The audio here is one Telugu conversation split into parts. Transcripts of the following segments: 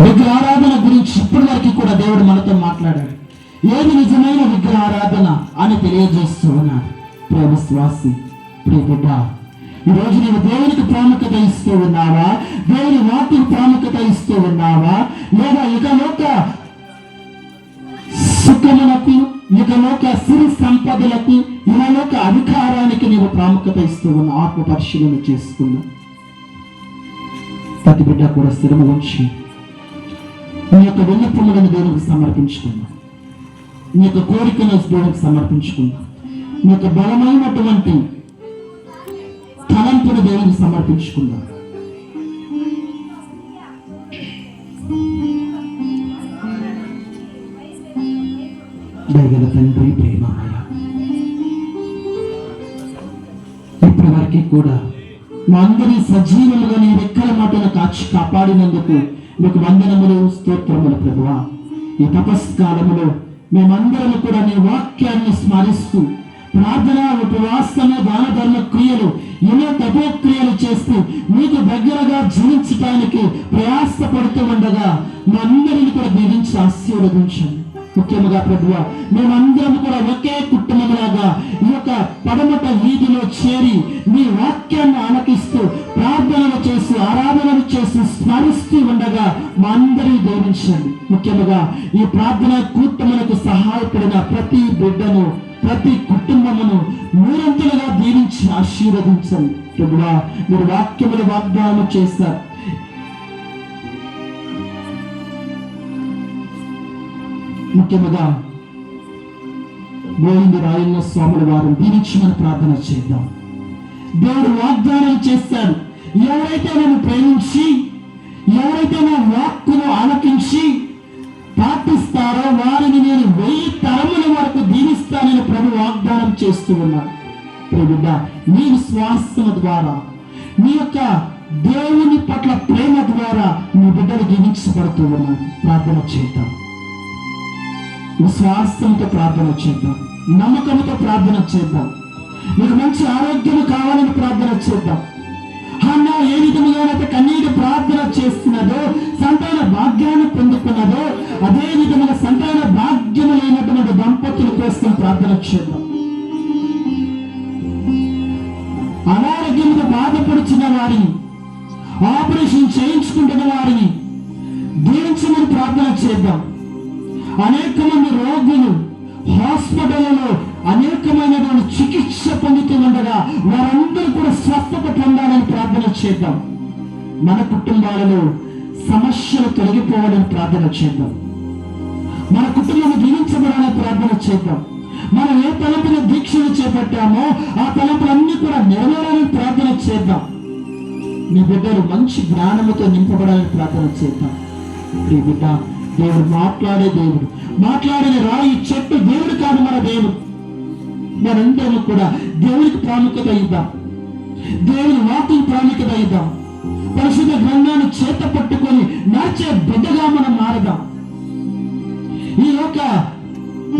విగ్రహారాధన గురించి ఇప్పటి వరకు కూడా దేవుడు మనతో మాట్లాడాడు. ఏది నిజమైన విగ్రహారాధన అని తెలియజేస్తూ ఉన్నాడు. ప్రేమ స్వాసి ప్రియబిడ్డ ఈరోజు ఈ రోజు నీవు దేవునికి ప్రాముఖ్యత ఇస్తూ ఉన్నావా? దేవుని వాటికి ప్రాముఖ్యత ఇస్తూ ఉన్నావా? లేదా ఇకలోక సుఖములకు ఇకలోక సిరి సంపదలకు ఇకలోక అధికారానికి నీవు ప్రాముఖ్యత ఇస్తూ ఉన్న ఆత్మ పరిశీలన చేసుకున్నా ప్రతి బిడ్డ కూడా స్థిరము ఉంచి. నీ యొక్క విన్నపములను దేవునికి సమర్పించుకుందాం. నీ యొక్క కోరికను దేవునికి సమర్పించుకుందాం. నీ యొక్క బలమైనటువంటి తలంపును దేవునికి సమర్పించుకుందాం. దయగల తండ్రి ప్రేమమయ ఇప్పటి వరకు కూడా మా అందరి సజీవులుగా నీ రెక్కల మాటను కాచి కాపాడినందుకు మీకు వందనములు స్తోత్రములు ప్రభువా. ఈ తపస్కాలములో మేమందరము కూడా నీ వాక్యాన్ని స్మరిస్తూ ప్రార్థన ఉపవాసము దాన ధర్మ క్రియలు ఎన్నో తపోక్రియలు చేస్తూ మీకు దగ్గరగా జీవించటానికి ప్రయాసపడుతూ ఉండగా మా అందరిని కూడా దీవించి ఆశీర్వదించండి. ముఖ్యముగా ప్రభువ మేమందరం కూడా ఒకే కుటుంబంలాగా ఈ యొక్క పడమట వీధిలో చేరి మీ వాక్యాన్ని ఆలకిస్తూ ప్రార్థనలు చేసి ఆరాధనలు చేసి స్మరిస్తూ ఉండగా మా అందరినీ గౌరవించండి ముఖ్యముగా ఈ ప్రార్థన కూటములకు సహాయపడిన ప్రతి బిడ్డను ప్రతి కుటుంబమును మూరంతులుగా దీవించి ఆశీర్వదించండి. ప్రభువా మీరు వాక్యములు వాగ్దానం చేస్తారు ముఖ్యముగా గోవింద రాయన్న స్వాముల వారు దీనిచ్చమని ప్రార్థన చేద్దాం. దేవుడు వాగ్దానం చేస్తాడు. ఎవరైతే నన్ను ప్రేమించి ఎవరైతే నా వాక్కును ఆలకించి పాటిస్తారో వారిని నేను వెయ్యి తరముల వరకు దీనిస్తానని ప్రభు వాగ్దానం చేస్తూ ఉన్నాను ప్రభుడ నీ విశ్వాసం ద్వారా నీ యొక్క దేవుని పట్ల ప్రేమ ద్వారా నీ బిడ్డలు దీవించబడుతూ ఉన్నాను ప్రార్థన చేద్దాం. విశ్వాసంతో ప్రార్థన చేద్దాం. నమ్మకంతో ప్రార్థన చేద్దాం. నీకు మంచి ఆరోగ్యం కావాలని ప్రార్థన చేద్దాం. అన్న ఏ విధముగానైతే కన్నీటి ప్రార్థన చేస్తున్నదో సంతాన భాగ్యాన్ని పొందుకున్నదో అదే విధముగా సంతాన భాగ్యము లేనటువంటి దంపతుల కోసం ప్రార్థన చేద్దాం. అనారోగ్యంతో బాధపడుచున్న వారిని ఆపరేషన్ చేయించుకుంటున్న వారిని దీవించమని ప్రార్థన చేద్దాం. అనేక మంది రోగులు హాస్పిటల్లో అనేకమైనటువంటి చికిత్స పొందుతూ ఉండగా వారందరూ కూడా స్వస్థత పొందాలని ప్రార్థన చేద్దాం. మన కుటుంబాలలో సమస్యలు తొలగిపోవాలని ప్రార్థన చేద్దాం. మన కుటుంబాన్ని దీవించబడాలని ప్రార్థన చేద్దాం. మనం ఏ తలంపుల దీక్షలు చేపట్టామో ఆ తలంపులన్నీ కూడా నెరవేరాలని ప్రార్థన చేద్దాం. నీ బిడ్డలు మంచి జ్ఞానంతో నింపబడాలని ప్రార్థన చేద్దాం. ఈ బిడ్డ దేవుడు మాట్లాడే దేవుడు. మాట్లాడిన రాయి చెట్టు దేవుడు కాదు మన దేవుడు. మనందరం కూడా దేవుడికి ప్రాముఖ్యత ఇద్దాం. దేవుని వాకుని ప్రాముఖ్యత ఇద్దాం. పరిశుద్ధ గ్రంథాన్ని చేత పట్టుకొని నడిచే బిడ్డగా మనం మారదాం. ఈ యొక్క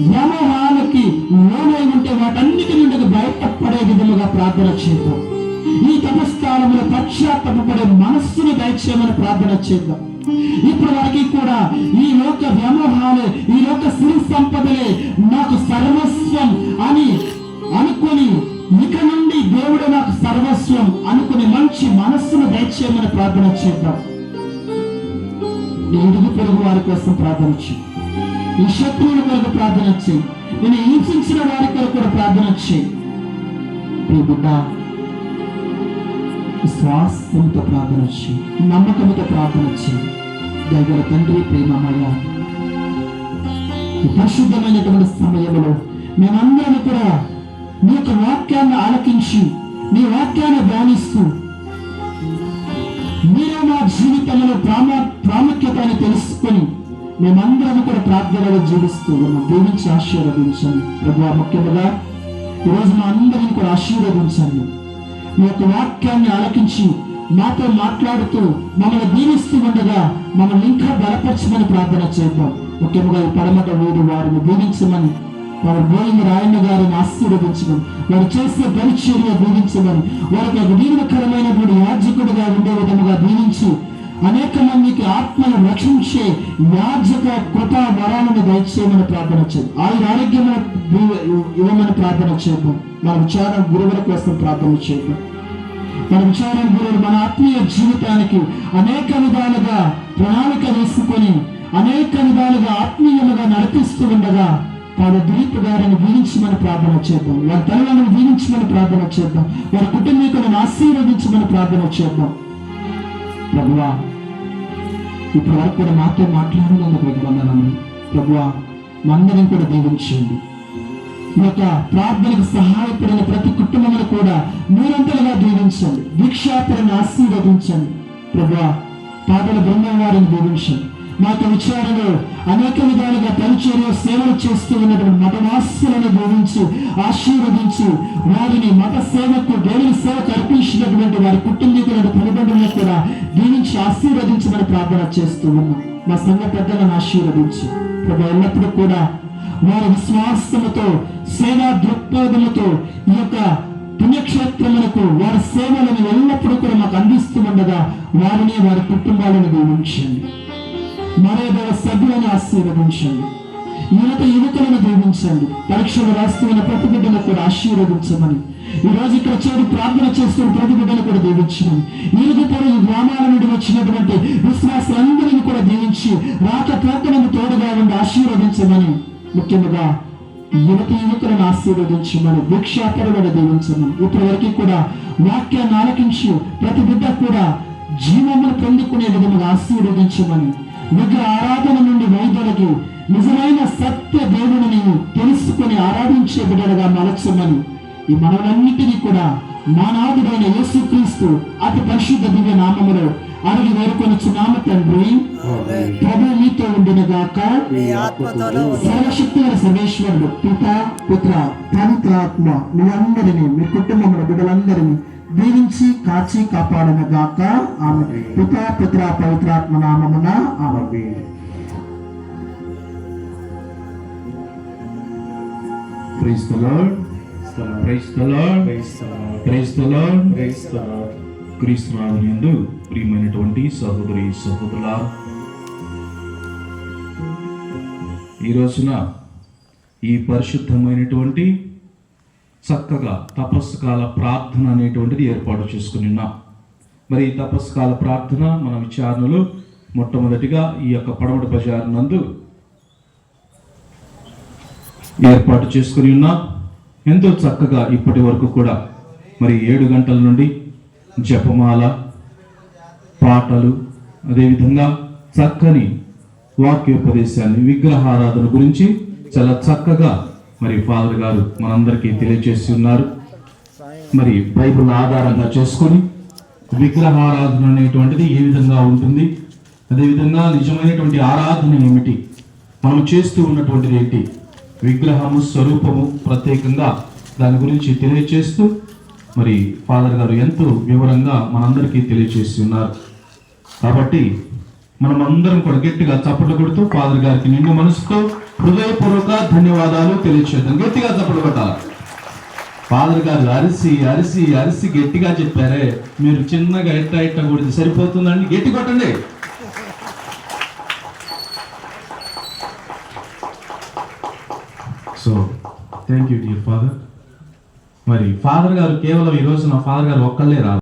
వ్యామోహాలకి లోనై ఉంటే వాటన్నిటి నుండి బయటపడే విధముగా ప్రార్థన చేద్దాం. ఈ తపస్థానంలో పశ్చాత్తపడే మనస్సును దయచేయమని ప్రార్థన చేద్దాం. ఇప్పటి వరకు కూడా ఈ లోక వ్యామోహాలే ఈ లోక సిరి సంపదలే నాకు సర్వస్వం అని అనుకొని ఇక నుండి దేవుడు నాకు సర్వస్వం అనుకుని మంచి మనస్సును దయచేయమని ప్రార్థన చేద్దాం. నీ ఇరుగు పొరుగు వారి కోసం ప్రార్థన చేయి. ఈ శత్రువుల కొరకు ప్రార్థన చేయి. నేను హింసించిన వారి కొరకు కూడా ప్రార్థన చేయి. ఈ బిడ్డ విశ్వాసంతో ప్రార్థన చేయి. నమ్మకంతో ప్రార్థన చేయి. దగ్గర తండ్రి ప్రేమమయ పరిశుద్ధమైనటువంటి సమయంలో మేమందరం కూడా మీ యొక్క వాక్యాన్ని ఆలకించి మీ వాక్యాన్ని ధ్యానిస్తూ మీరు మా జీవితంలో ప్రామ ప్రాముఖ్యతని తెలుసుకొని మేమందరం కూడా ప్రార్థనలో జీవిస్తూ ఉన్నాం. దీవించి ఆశీర్వదించండి. ప్రభు ముఖ్యముగా ఈరోజు మా అందరిని కూడా ఆశీర్వదించండి. మీ యొక్క వాక్యాన్ని ఆలకించి మాతో మాట్లాడుతూ మమ్మల్ని దీవిస్తూ ఉండగా మమ్మల్ని ఇంకా బలపరచమని ప్రార్థన చేద్దాం. ముఖ్యంగా ఈ పడమట వీడి వారిని దీవించమని వారు గోవింద రాయన్న గారిని ఆశీర్వదించమని వారు చేసే పరిచర్య దీవించమని వారికి ఒక దీవెనకరమైనటువంటి యాజకుడిగా ఉండే విధముగా దీవించి అనేక మందికి ఆత్మను రక్షించే యాజక కృత వరాలను దయచేయమని ప్రార్థన చేద్దాం. ఆయన ఆరోగ్యమైన ఇవ్వమని ప్రార్థన చేద్దాం. మన విచారణ గురువుల కోసం ప్రార్థన చేద్దాం. మన విచారణ మన ఆత్మీయ జీవితానికి అనేక విధాలుగా ప్రణాళిక వేసుకొని అనేక విధాలుగా ఆత్మీయముగా నడిపిస్తూ ఉండగా వారి దిలీప్ గారిని దీవించమని ప్రార్థన చేద్దాం. వారి తల్లిదండ్రులను దీవించమని ప్రార్థన చేద్దాం. వారి కుటుంబీకులను ఆశీర్వదించమని ప్రార్థన చేద్దాం. ప్రభువా ఇప్పటి వరకు కూడా మాతో మాట్లాడినందుకు మీకు ప్రభువా మందరం కూడా దీవించండి. యొక్క ప్రార్థనకు సహాయపడిన ప్రతి కుటుంబంలో కూడా మీరంతలుగా దీవించండి. దీక్షాపరను ఆశీర్వదించండి. ప్రభా పాటల బృందం వారిని దీవించండి. మాకు విచారణలో అనేక విధాలుగా పరిచర్య సేవలు చేస్తూ ఉన్నటువంటి మతవాసులను దీవించి ఆశీర్వదించి వారిని మత సేవకు దేవుని సేవకు అర్పించినటువంటి వారి కుటుంబీకులను తల్లిదండ్రులను కూడా దీవించి ఆశీర్వదించమని ప్రార్థన చేస్తూ ఉన్నాం. మా సంఘ పెద్దలను ఆశీర్వదించి ప్రభు ఎల్లప్పుడూ కూడా వారి విశ్వాసముతో సేవా దృక్పథముతో ఈ యొక్క పుణ్యక్షేత్రములకు వారి సేవలను ఎల్లప్పుడూ కూడా మాకు అందిస్తూ ఉండగా వారిని వారి కుటుంబాలను దీవించండి. మరేదవ సభ్యులను ఆశీర్వదించండి. యువత యువకులను దీవించండి. పరీక్షలు రాస్తున్న ప్రతి బిడ్డను కూడా ఆశీర్వదించమని. ఈ రోజు ఇక్కడ చేరి ప్రార్థన చేస్తున్న ప్రతి బిడ్డను కూడా దీవించమని. ఈరోజు కూడా ఈ గ్రామాల నుండి వచ్చినటువంటి విశ్వాసులందరినీ కూడా దీవించి రాక పోకలను తోడుగా ఉండి ఆశీర్వదించమని. ముఖ్యంగా యువతి యువకులను ఆశీర్వదించమని దీక్షాపరులను దీవించమని. ఇప్పటి వరకు కూడా వాక్యాన్ని ఆలకించి ప్రతి బిడ్డ కూడా జీవమును పొందుకునే విధముగా ఆశీర్వదించమని విగ్రహ ఆరాధన నుండి వైద్యులకి నిజమైన సత్య దేవుడిని తెలుసుకుని ఆరాధించే బిడ్డలుగా మలచమని ఈ మనవలన్నిటినీ కూడా మానాథుడైన యేసుక్రీస్తు అతి పరిశుద్ధ దివ్య నామములో అడిగి వేరుకొని నామ తండ్రి. ప్రభు మీతో ఉండిన గాక సర్వశక్తి సర్వేశ్వరుడు పిత పుత్ర పవిత్రాత్మ మీ అందరినీ మీ కుటుంబంలో బిడ్డలందరినీ దీవించి కాచి కాపాడన గాక ఆమె పిత పుత్ర పవిత్రాత్మ నామమున ఆమె Lord. Praise the Lord. క్రీస్తునాథు క్రీస్తునాథునియందు ప్రియమైనటువంటి సహోదరి సహోదరుల ఈ రోజున ఈ పరిశుద్ధమైనటువంటి చక్కగా తపస్కాల ప్రార్థన అనేటువంటిది ఏర్పాటు చేసుకుని ఉన్నాం. మరి ఈ తపస్కాల ప్రార్థన మన విచారణలు మొట్టమొదటిగా ఈ యొక్క పడమటి బజార్ నందు ఏర్పాటు చేసుకుని ఉన్నాం. ఎంతో చక్కగా ఇప్పటి వరకు కూడా మరి ఏడు గంటల నుండి జపమాల పాటలు అదేవిధంగా చక్కని వాక్యోపదేశాన్ని విగ్రహారాధన గురించి చాలా చక్కగా మరి ఫాదర్ గారు మనందరికీ తెలియజేసి ఉన్నారు. మరి బైబిల్ ఆధారంగా చేసుకొని విగ్రహారాధన అనేటువంటిది ఏ విధంగా ఉంటుంది? అదేవిధంగా నిజమైనటువంటి ఆరాధన ఏమిటి? మనం చేస్తూ ఉన్నటువంటిది ఏంటి? విగ్రహము స్వరూపము ప్రత్యేకంగా దాని గురించి తెలియచేస్తూ మరి ఫాదర్ గారు ఎంతో వివరంగా మనందరికీ తెలియచేసి ఉన్నారు. కాబట్టి మనం అందరం కూడా గట్టిగా చప్పట్లు కొడుతూ ఫాదర్ గారికి నిండు మనసుతో హృదయపూర్వక ధన్యవాదాలు తెలియచేద్దాం. గట్టిగా చప్పట్లు కొట్టాలి? ఫాదర్ గారు అరిసి అరిసి అరిసి గట్టిగా చెప్పారే. మీరు చిన్నగా ఎట్ట ఎట్ట కొడితే సరిపోతుందండి. గట్టి కొట్టండి. So thank you dear father మరి ఫాదర్ గారు కేవలం ఈ రోజున ఫాదర్ గారు ఒక్కళ్ళే రాదు